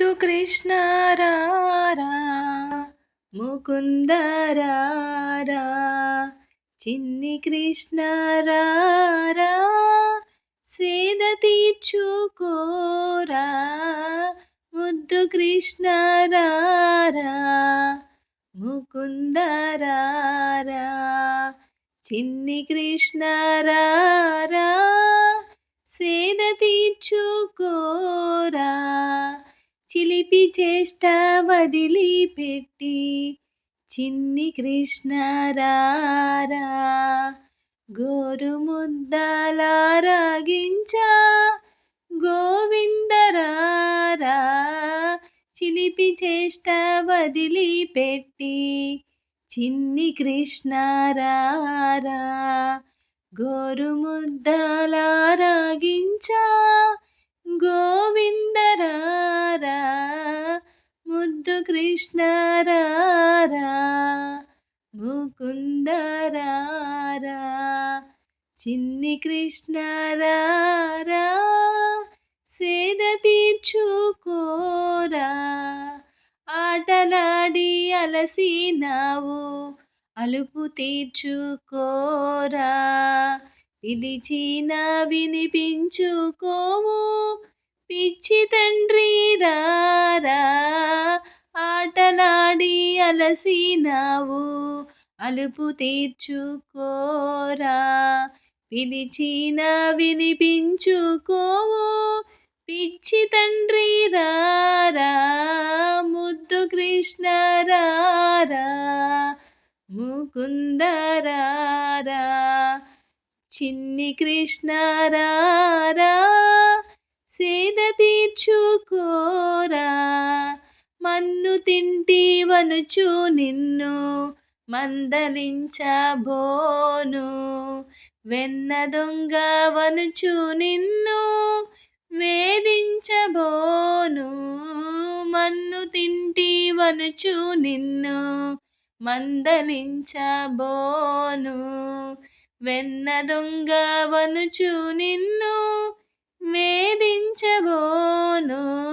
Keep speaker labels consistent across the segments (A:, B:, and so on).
A: ముద్దు కృష్ణారారా ముకుందరారా చిన్ని కృష్ణారారా సేద తీర్చుకోరా ముద్దు కృష్ణారారా ముకుందరారా చిన్ని కృష్ణారారా సేద తీర్చుకోరా చిలిపి చేష్ట వదిలిపెట్టి చిన్ని కృష్ణరారా గోరు గోరు ముద్దలారగించా గోవిందరారా చిలిపి చేష్ట వదిలిపెట్టి చిన్ని కృష్ణారారా గోరు గోరు ముద్దలారగించా గో కృష్ణ రారా ముకుందరారా చిన్ని కృష్ణ రారా సేద తీర్చుకోరా ఆటలాడి అలసినావు అలుపు తీర్చుకోరా పిలిచిన వినిపించుకోవు పిచ్చి తండ్రి రారా ఆటలాడి అలసినావు. అలుపు తీర్చుకోరా. పిలిచిన వినిపించుకోవు. పిచ్చి తండ్రి రారా. ముద్దు కృష్ణ రారా. ముకుందరారా చిన్ని కృష్ణ రారా. సేద తీర్చుకోరా. మన్ను తింటీవనుచు నిన్ను మందలించబోను. వెన్న దొంగ వనుచు నిన్ను వేధించబోను. మన్ను తింటీవనుచు నిన్ను మందలించబోను. వెన్న దొంగ వనుచు నిన్ను వేధించబోను.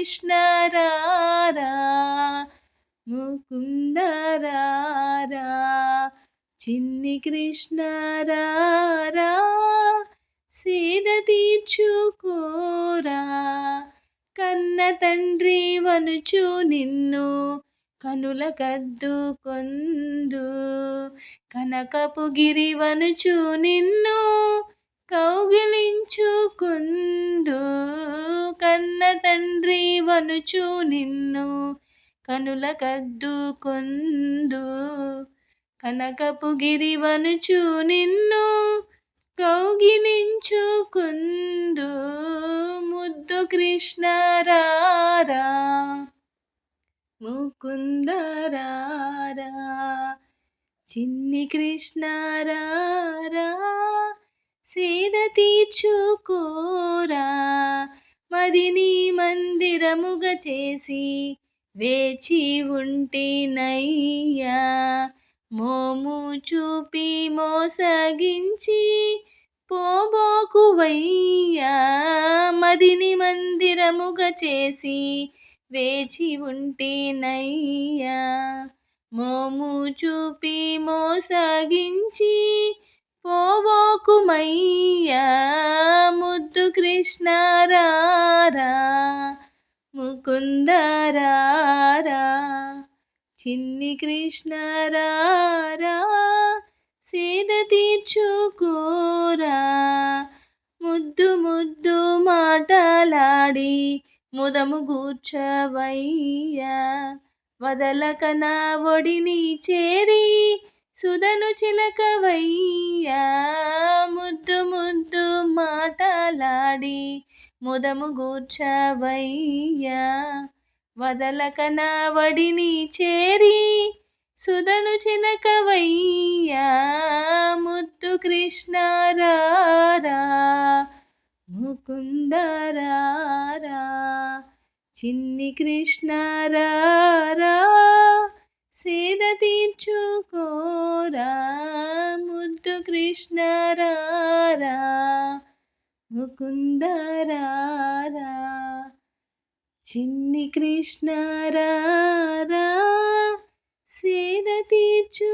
A: ముద్దు ముకుందరారా చిన్ని కృష్ణరారా సేద సీద తీర్చుకోరా కన్న తండ్రి వనుచు నిన్ను కనుల కద్దు కొందు కనకపు గిరివనుచు నిన్ను కౌగిలించుకుందు. కన్న తండ్రి వనుచు నిన్ను కనుల కద్దు కొందు. కనకపు గిరివనుచు నిన్ను కౌగిలించుకుందు ముద్దు కృష్ణరారా ముకుందరారా చిన్ని కృష్ణారారా సేద సీద తీర్చుకోరా మదిని మందిరముగ చేసి వేచి ఉంటేనయ్యా. మోము చూపి మోసగించి పోబోకువయ్యా. మదిని మందిరముగ చేసి వేచి ఉంటేనయ్యా. మోము చూపి మోసగించి పోవోకుమయ్యా ముద్దు కృష్ణ రారా ముకుందరారా చిన్ని కృష్ణ రారా సీద తీర్చుకోరా ముద్దు ముద్దు మాటలాడి ముదము గూర్చవయ్యా వదలక నా ఒడిని చేరి సుధ చిలకవయ్యా ముద్దు ముద్దు మాటలాడి ముదము గూర్చవయ్యా. వదలక నా వడిని చేరి సుధను చిలకవయ్యా ముద్దు కృష్ణ రారా ముకుందరారా చిన్ని కృష్ణారారా సేద తీర్చుకో ముద్దు కృష్ణ రారా ముకుందరారా చిన్ని కృష్ణ రారా సేద తీర్చుకోరా.